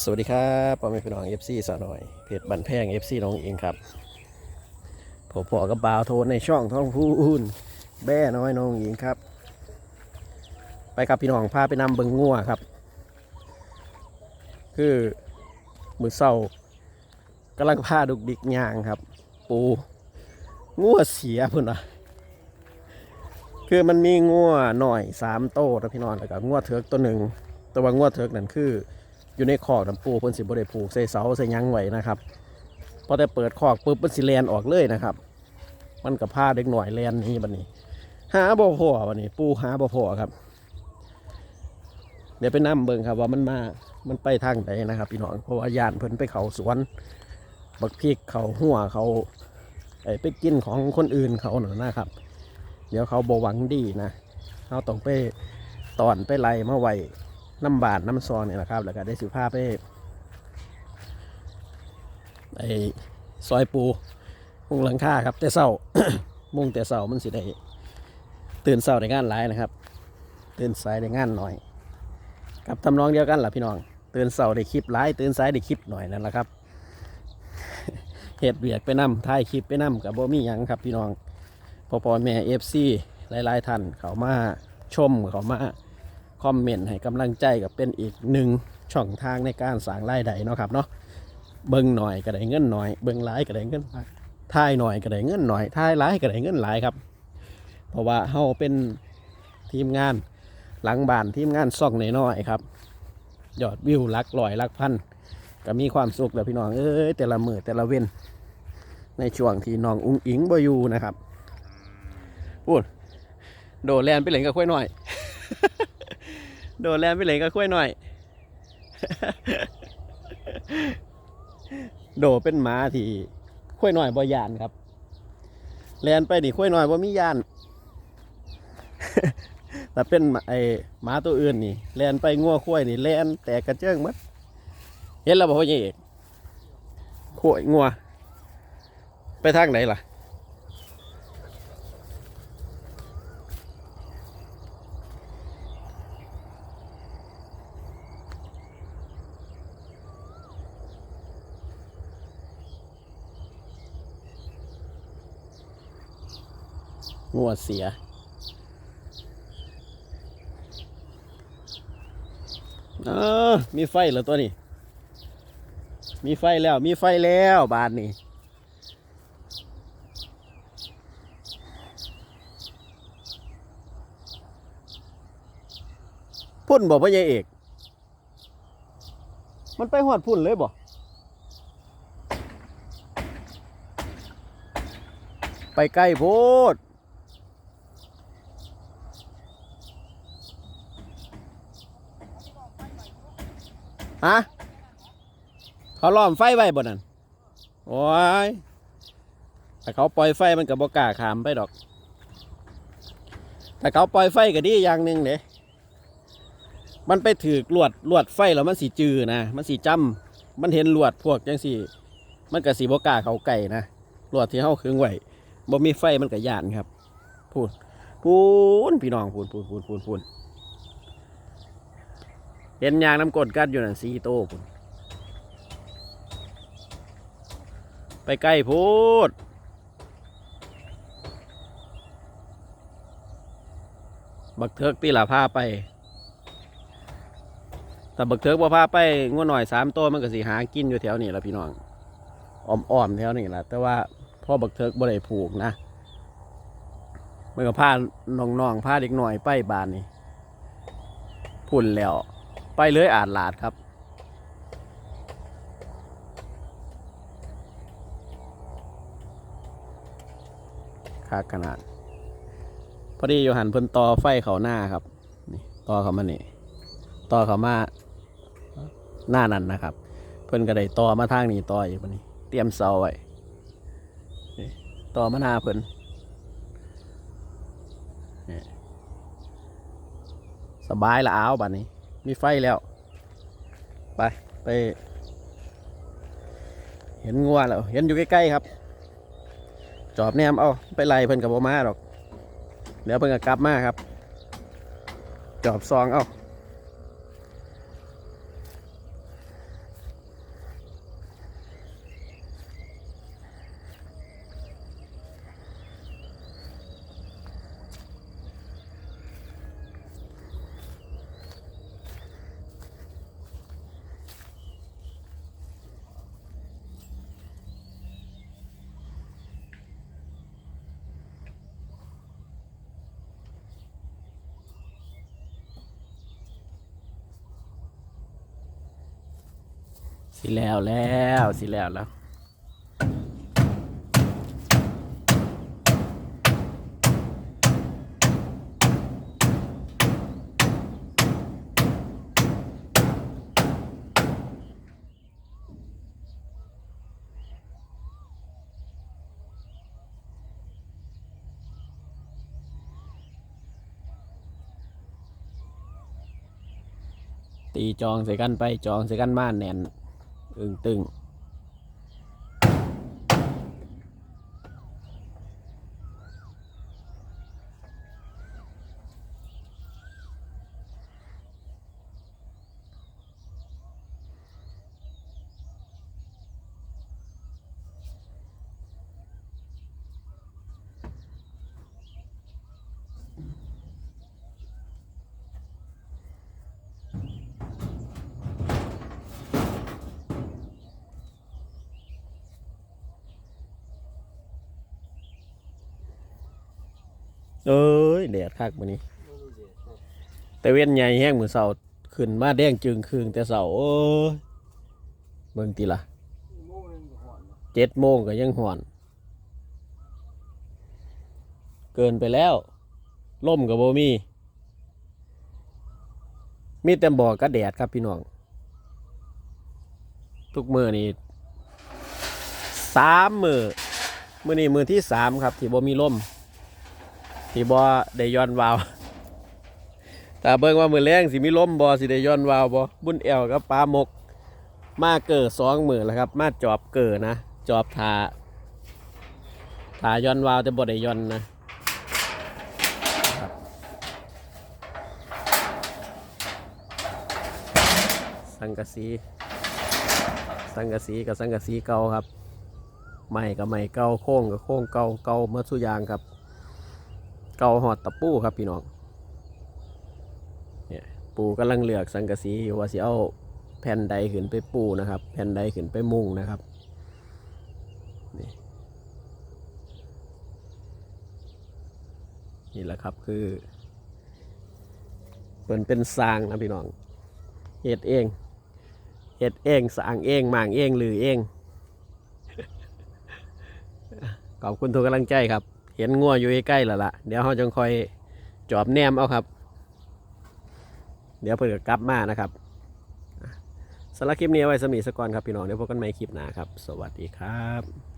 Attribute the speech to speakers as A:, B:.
A: สวัสดีครับพ่อแม่พี่น้องเอฟซีสาวหน่อย เพจบันแพงเอฟซีน้องเองครับผมพอกับบาวโทนในช่องท้องพูนแบ่น้อยน้องหญิงครับ ไปครับพี่น้องพาไปนำเบิงงัวครับ คือมือเศร้ากำลังพาดุกดิกยางครับ ปูงัวเสียพุ่นอะคือมันมีงัวหน่อยสามโตนะพี่น้องแล้วก็งัวเถิกตัวหนึ่งแต่ว่างัวเถิกนั่นคือ อยู่ในคอกน้ำปูเพิ่นสิบ่ได้ผูกใส่เสาใส่ยังไว้นะครับพอแต่เปิดคอกปุ๊บมันสิแลนออกเลยนะครับ มันกับผ้าเด็กหน่อยแลนนี้บัดนี้ หาบ่พอบัดนี้ ปูหาบ่พอครับ เดี๋ยวไปนํเบิ่งครับ ว่ามันมา มันไปทางไหนนะครับ พี่น้องเพราะว่ายานเพิ่นไปเขาสวนบักพริกเขาหัวเขาไอ้ไปกินของคนอื่นเขาหน่อยนะครับ เดี๋ยวเขาบ่หวังดีนะเราต้องไปตอนไปไล่มาไว้ น้ำบาดน้ำซอนนี่แหละครับ แล้วก็ได้สิภาพไปไอ้ซอยปูมุงหลังคาครับ แต่เศร้ามุงแต่เศร้ามันสิได้ตื่นเศร้าได้งานหลายนะครับ ตื่นสายได้งานหน่อยกับทำนองเดียวกันล่ะพี่น้อง ตื่นเศร้าได้คลิปหลาย ตื่นสายได้คลิปหน่อยนั่นแหละครับเหตุเบียดไปนำถ่ายคลิปไปนำกับโบมี่ยังครับพี่น้องพอพอแม่เอฟซีหลายๆท่านเขามาชมเขามา คอมเมนต์ให้กำลังใจกับเป็นอีกหนึ่งช่องทางในการสร้างรายได้เนาะครับเนาะเบิ่งหน่อยก็ได้เงินหน่อย เบิ่งหลายก็ได้เงินหลายท่ายหน่อยก็ได้เงินหน่อยท่ายหลายก็ได้เงินหลายครับ เพราะว่าเฮาเป็นทีมงานหลังบ้านทีมงานซ่องน้อยๆครับยอดวิวลักลอยลักพันก็มีความสุขแล้วพี่น้องเอ้ยแต่ละมือแต่ละเว้นในช่วงที่น้องอุ้งอิงบอยู่นะครับพูดโดดแลนไปเล่นกับค่อยหน่อย โดดแลนไปเลยก็ค่อยหน่อย โดเป็นหมาที่ค่อยหน่อยบ่ยานครับแลนไปนี่ค่อยหน่อยบ่มียานแต่เป็นไอหมาตัวอื่นนี่แลนไปงัวค่อยนี่แลนแตกกระเจิงมัดเห็นแล้วบ่พ่อใหญ่เอกค่อยงัว ไปทางไหนล่ะ งัวเสีย เออ มีไฟเหรอตัวนี้ มีไฟแล้ว มีไฟแล้วบานนี่พุ่นบอกพ่อใหญ่เอก มันไปหอดพุ่นเลยบ่ไปใกล้โพด ฮะเขาล้อมไฟไว้บนนั้นโอ้ยแต่เขาปล่อยไฟมันกับบกล้าขามไปดอก แต่เขาปล่อยไฟก็ดีอย่างหนึ่งเด้มันไปถือลวดลวดไฟแล้วมันสีจือนะ มันสีจำมันเห็นลวดพวกจังสีมันกับสีบกล้าเขาไก่นะลวดที่เขาขึงไว้บ่มีไฟมันกับยานครับ พูดพูนพี่น้องพูนพูนพูนพูนพูน เห็นยางน้ำกดกัดอยู่นั่นสีโตพุ่นไปใกล้พูดบักเทิกตีละพาไปแต่บักเทิกบ่พาไปงัวหน่อยสามตัวมันก็สิหากินอยู่แถวนี้ละพี่น้องอ้อมๆแถวนี้แหละแต่ว่าพ่อบักเทิกบ่ได้ผูกนะมันก็พาน้องๆพาเด็กหน่อยไปบานนี่พุ่นแล้ว ไปเลยอาดลาดครับคาขนาด พอดีอยู่หันเพิ่นต่อไฟเขาหน้าครับนี่ต่อเขามานี่ต่อเขามาหน้านั่นนะครับ เพิ่นก็ได้ต่อมาทางนี้ต่ออีกบัดนี้ เตรียมเสาไว้ต่อมาหน้าเพิ่นนี่สบายละอ้าวบัดนี้ มีไฟแล้ว ไปไป เห็นงัวแล้ว เห็นอยู่ใกล้ๆครับ จอบแนมเอาไปไล่เพิ่นกับโบมาหรอก เดี๋ยวเพิ่นก็กลับมาครับ จอบซองเอา สิแล้วแล้วสิแล้วแล้วตีจองใส่กันไปจองใส่กันมาแน่น อึงตึง เอ้ยแดดคักมื้อนี้ แต่เว้นใหญ่แห้งมือเสาขึ้นมาแดงจึงคืงแต่เสาโอ้ยเบิ่งติละเจ็ดโมงก็ยังห่อน เกินไปแล้วล่มกับโบมี มีแต่บอกกระแดดครับพี่น้อง ทุกมือนี่สามมือมือนี่มือที่สามครับ ที่โบมีล่ม ที่บ่ได้ย้อนวาวแต่เบิ่งว่ามือแรงสิมีล้มบอสิได้ย้อนวาวบอบุญแอวกับปลาหมก มาเกิดสองมือแล้วครับ มาจอบเกิดนะ จอบทาทาย้อนวาวแต่บ่ได้ย้อนนะสังกะสี สังกะสีกับสังกะสีเก่าครับ ใหม่กับใหม่เก่าโค้งกับโค้งเก่าเก่าเมื่อสุยางครับ เก่าหอดตะปูครับพี่น้องเนี่ยปูกำลังเลือกสังกะสีว่าสิเอาแผ่นใดขึ้นไปปูนะครับ แผ่นใดขึ้นไปมุงนะครับนี่นี่แหละครับคือเปินเป็นสร้างนะพี่น้องเฮ็ดเองเฮ็ดเองสร้างเองหมางเองหรือเองขอบคุณทุกกำลังใจครับ เห็นงัวอยู่ใกล้ๆแล้วล่ะ เดี๋ยวเขาจะคอยจอบแนมเอาครับ เดี๋ยวเพิ่นกลับมานะครับสำหรับคลิปนี้ไว้สมีสกอนครับพี่น้องเดี๋ยวพบกันใหม่คลิปหน้าครับ สวัสดีครับ